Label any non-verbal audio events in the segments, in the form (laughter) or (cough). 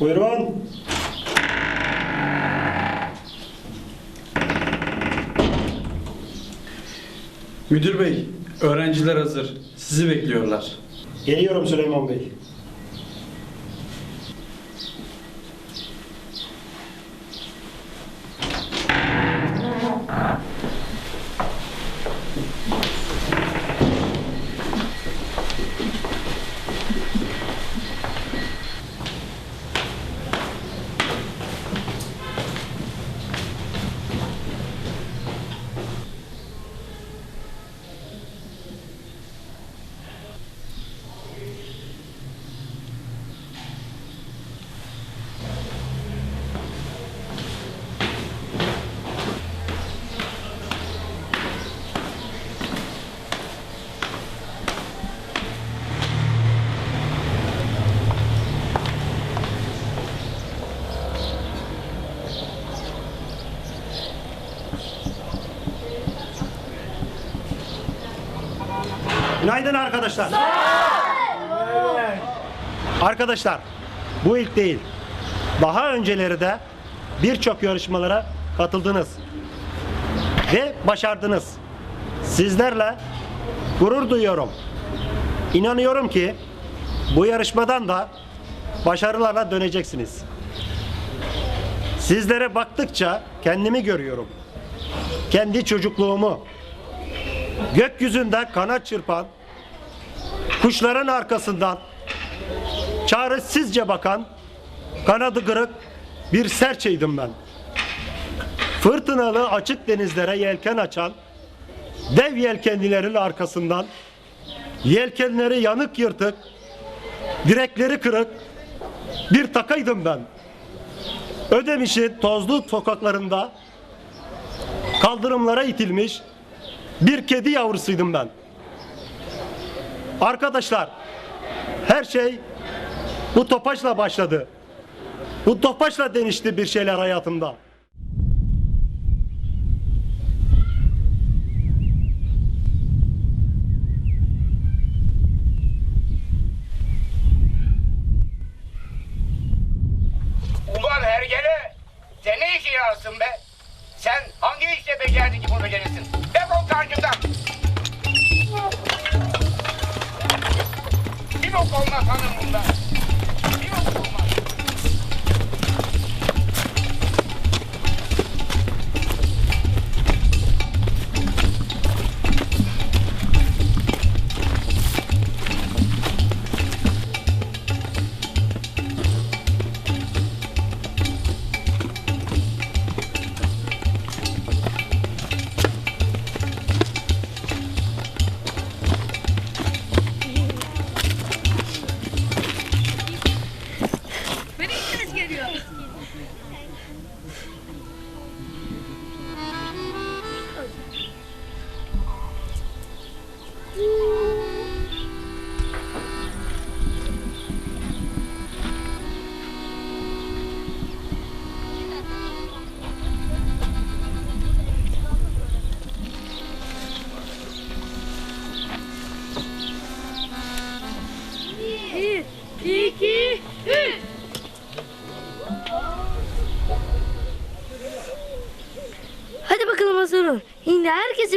Buyurun. Müdür bey, öğrenciler hazır. Sizi bekliyorlar. Geliyorum Süleyman Bey. Günaydın arkadaşlar. Arkadaşlar, bu ilk değil. Daha önceleri de birçok yarışmalara katıldınız. Ve başardınız. Sizlerle gurur duyuyorum. İnanıyorum ki bu yarışmadan da başarılarla döneceksiniz. Sizlere baktıkça kendimi görüyorum. Kendi çocukluğumu, gökyüzünde kanat çırpan, kuşların arkasından çaresizce bakan, kanadı kırık bir serçeydim ben. Fırtınalı açık denizlere yelken açan, dev yelkenlilerin arkasından, yelkenleri yanık yırtık, direkleri kırık bir takaydım ben. Ödemiş'in tozlu sokaklarında kaldırımlara itilmiş bir kedi yavrusuydum ben. Arkadaşlar, her şey bu topaçla başladı. Bu topaçla denişti bir şeyler hayatımda. Ulan hergele! Sen ne işe yarasın be? Sen hangi işte becerdin ki bunu becerirsin?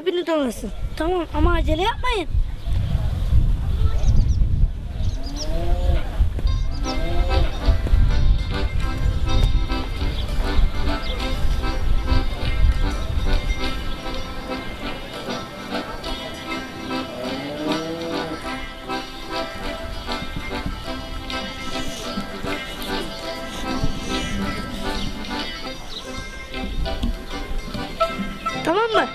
Tipini tanısın. Tamam ama acele yapmayın. Tamam mı?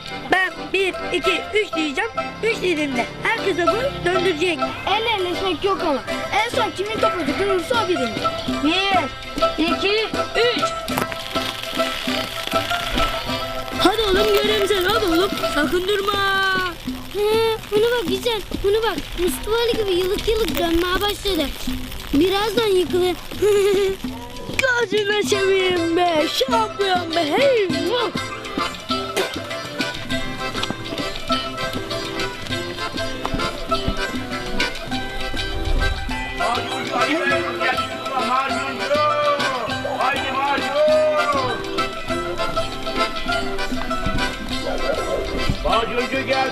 Ben bir, iki, üç diyeceğim. Üç dediğimde herkes topu döndürecek. El elleşmek yok ama. En son kimin topu durursa o birinci. Bir, iki, üç. Hadi oğlum göreyim seni. Hadi oğlum. Sakın durma. He, bunu bak güzel. Bunu bak. Mustafa Ali gibi yıllık yıllık dönmeye başladı. Birazdan yıkılır. (laughs) Gözüne seveyim be. Şampiyon be. Hey. vah.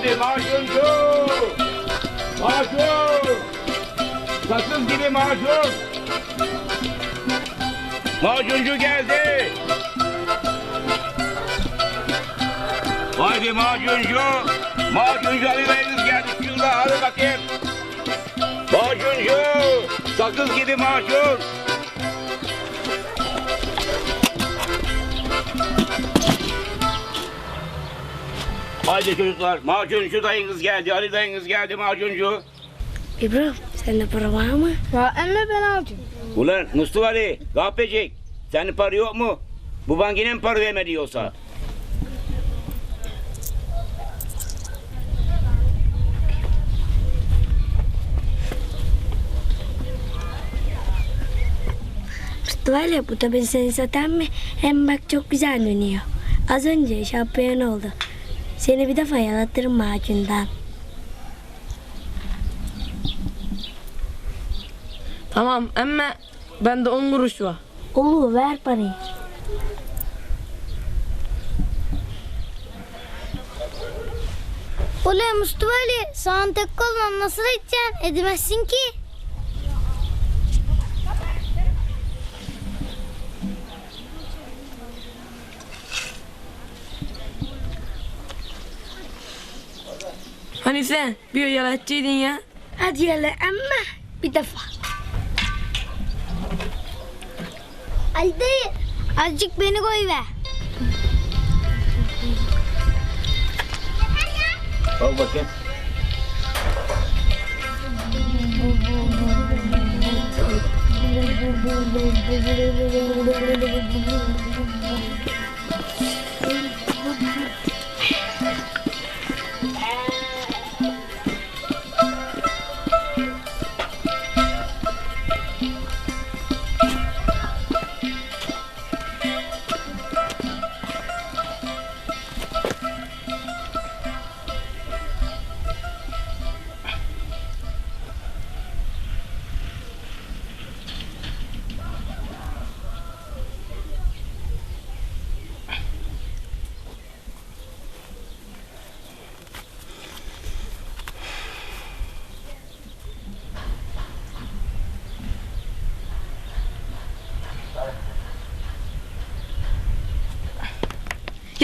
Geldi macuncu. Macun. Sakız gibi macun. Macuncu geldi. Haydi macuncu. Macuncu Ali Bey'iniz geldi şurada hadi bakayım. Macuncu, sakız gibi macun. Haydi çocuklar, macuncu dayınız geldi, Ali dayınız geldi macuncu. İbrahim sende para var mı? Ya emme ben alacağım. Ulan Mustafa Ali, kapecik, senin para yok mu? Bu bank yine mi para vermedi yoksa? Mustafa bu da ben seni satan mı? Hem bak çok güzel dönüyor. Az önce şampiyon oldu. Seni bir defa yalatırım macundan. Tamam ama bende 10 kuruş var. Olur ver parayı. Oley Mustafa Ali. Sağın tek kolla nasıl edeceksin? Edemezsin ki. Hani sen bir yalatçıydın ya. Hadi yala ama bir defa. Ali dayı. Azıcık beni koy ver. Al bakayım.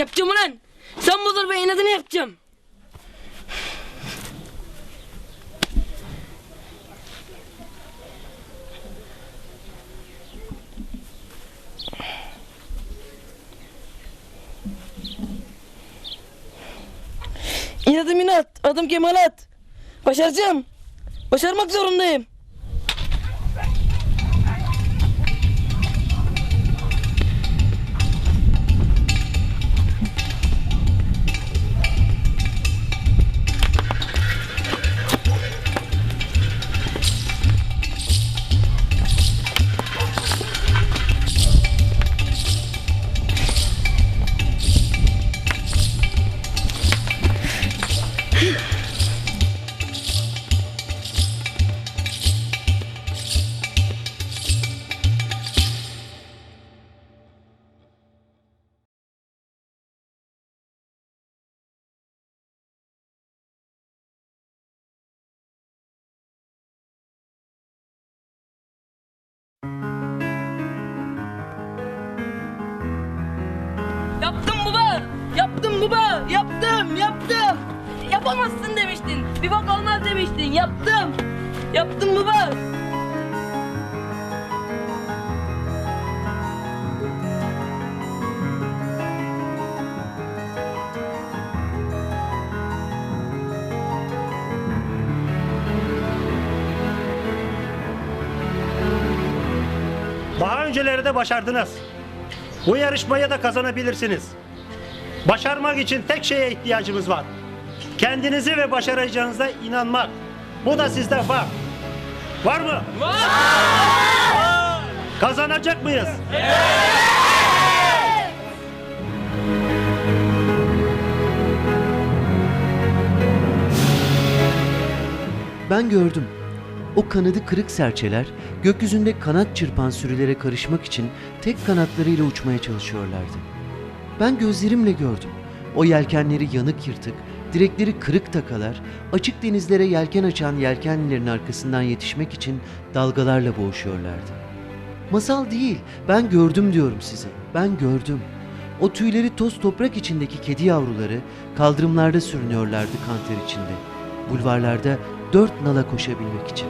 Yapacağım ulan. Sen budur be inadını yapacağım. İnadım inat. Adım Kemalat. Başaracağım. Başarmak zorundayım. Yaptım, yaptım. Yapamazsın demiştin. Bir bak olmaz demiştin. Yaptım. Yaptım baba. Daha önceleri de başardınız. Bu yarışmayı da kazanabilirsiniz. Başarmak için tek şeye ihtiyacımız var. Kendinizi ve başaracağınıza inanmak. Bu da sizde var. Var mı? Var! Kazanacak mıyız? Ben gördüm. O kanadı kırık serçeler gökyüzünde kanat çırpan sürülere karışmak için tek kanatlarıyla uçmaya çalışıyorlardı. Ben gözlerimle gördüm. O yelkenleri yanık yırtık, direkleri kırık takalar, açık denizlere yelken açan yelkenlilerin arkasından yetişmek için dalgalarla boğuşuyorlardı. Masal değil, ben gördüm diyorum size. Ben gördüm. O tüyleri toz toprak içindeki kedi yavruları kaldırımlarda sürünüyorlardı kanter içinde. Bulvarlarda dört nala koşabilmek için.